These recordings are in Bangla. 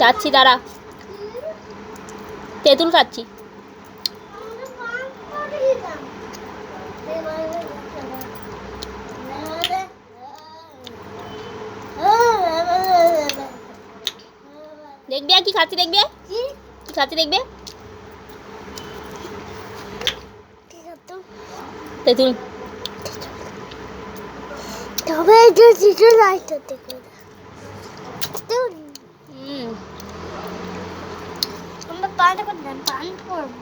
যাচ্ছি দাঁড়া। তেঁতুল খাচ্ছি। দেখবি কি খাচ্ছি দেখবে? কি? খাচ্ছি দেখবে? তেঁতুল। তবে এটা চিঠি লাইটটা দেখে হুম আমরা পান করলাম পান করব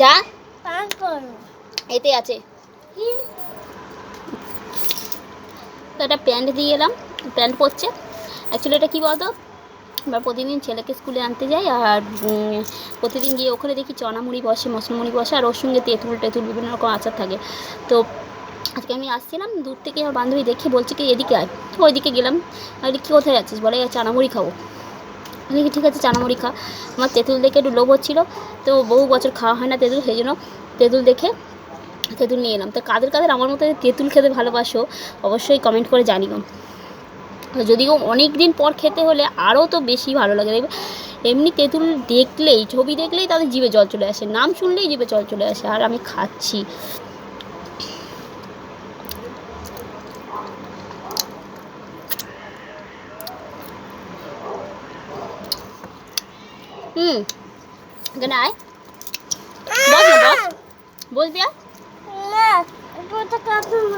যা। পান করব এতে আছে। তো একটা প্যান্ট দিয়ে এলাম। প্যান্ট পরছে। অ্যাকচুয়ালি এটা কী বলতো? আমরা প্রতিদিন ছেলেকে স্কুলে আনতে যাই আর প্রতিদিন গিয়ে ওখানে দেখি চনামুড়ি বসে মশলা মুড়ি বসে আর ওর সঙ্গে তেঁতুল টেতুল বিভিন্ন রকম আচার থাকে। তো আজকে আমি আসছিলাম দূর থেকে আমার বান্ধবী দেখে বলছে কি এদিকে আয়? তো ওইদিকে গেলাম। আর কি কোথায় যাচ্ছিস বলে চানা মুড়ি খাব। কি ঠিক আছে চানা মুড়ি খা। আমার তেঁতুল দেখে একটু লোভ হচ্ছিল, তো বহু বছর খাওয়া হয় না তেঁতুল, সেই জন্য তেঁতুল দেখে তেঁতুল নিয়ে এলাম। তো কাদের কাদের আমার মতো তেঁতুল খেতে ভালোবাসো, অবশ্যই কমেন্ট করে জানিও। যদিও অনেক দিন পর খেতে হলে আরও তো বেশি ভালো লাগে। এমনি তেঁতুল দেখলেই, ছবি দেখলেই তাদের জিভে জল চলে আসে, নাম শুনলেই জিভে জল চলে আসে, আর আমি খাচ্ছি। হুম। না বস বসবি আর না এটা কাটুন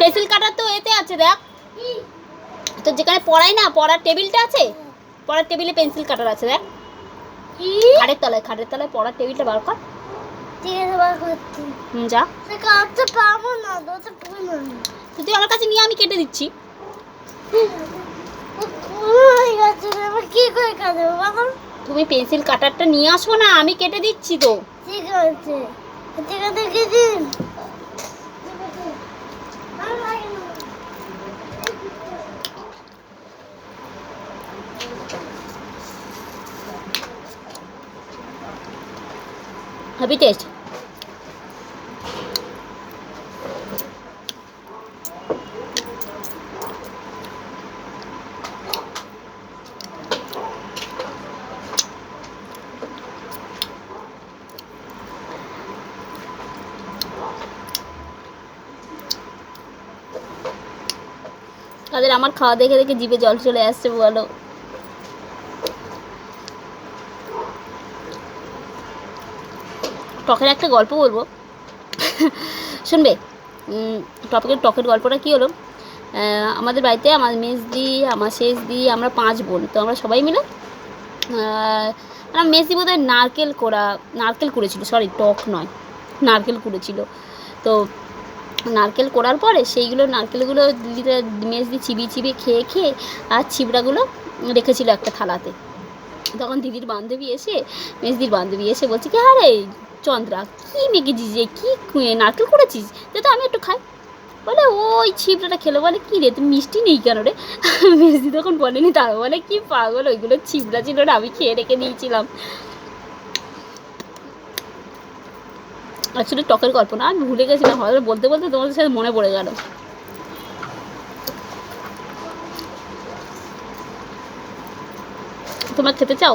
পেন্সিল কাটার তো এতে আছে দেখ। তো যেখানে পড়াই না পড়ার টেবিলটা আছে? পড়ার টেবিলে পেন্সিল কাটার আছে দেখ। খাটের তলায় খাটের তলায় পড়ার টেবিলটা বার কর। যা। তুই আমার কাছে নিয়ে আমি কেটে দিচ্ছি। কি করে কাটবো বাবা তুমি পেন্সিল কাটারটা নিয়ে আসো না আমি কেটে দিচ্ছি তো। ঠিক আছে। ঠিক আছে হ্যাপি টেস্ট তাদের আমার খাওয়া দেখে দেখে জিভে জল চলে আসছে বলো। টকের একটা গল্প বলব। শুনবে? উম, টপকের টকের গল্পটা কী হলো? আমাদের বাড়িতে আমার মেজ মেজদি আমার শেষ শেষদি আমরা পাঁচ বোন তো আমরা সবাই মিলে আমার মেজদি বোধহয় নারকেল কোড়া নারকেল করেছিল সরি টক নয় নারকেল করেছিল তো নারকেল করার পরে সেইগুলো নারকেলগুলো মেজদি চিবিয়ে চিবিয়ে খেয়ে খেয়ে আর ছিবড়াগুলো রেখেছিল একটা থালাতে। তখন দিদির বান্ধবী এসে মেজদির বান্ধবী এসে বলছে, কি আরে চন্দ্রা, কী মেখেছিস যে, কী নারকেল করেছিস দে তো আমি একটু খাই। বলে, ওই ছিপড়াটা খেলো বলে, কী রে তুমি মিষ্টি নেই কেন রে? মেজদি তখন বলেনি তার বলে কি পাগল, ওইগুলো ছিপড়া ছিল আমি খেয়ে রেখে দিয়েছিলাম। অ্যাকচুয়ালি টকের গল্প না আমি ভুলে গেছিলাম, হয়তো বলতে বলতে তোমাদের সাথে মনে পড়ে গেল। তোমরা খেতে চাও?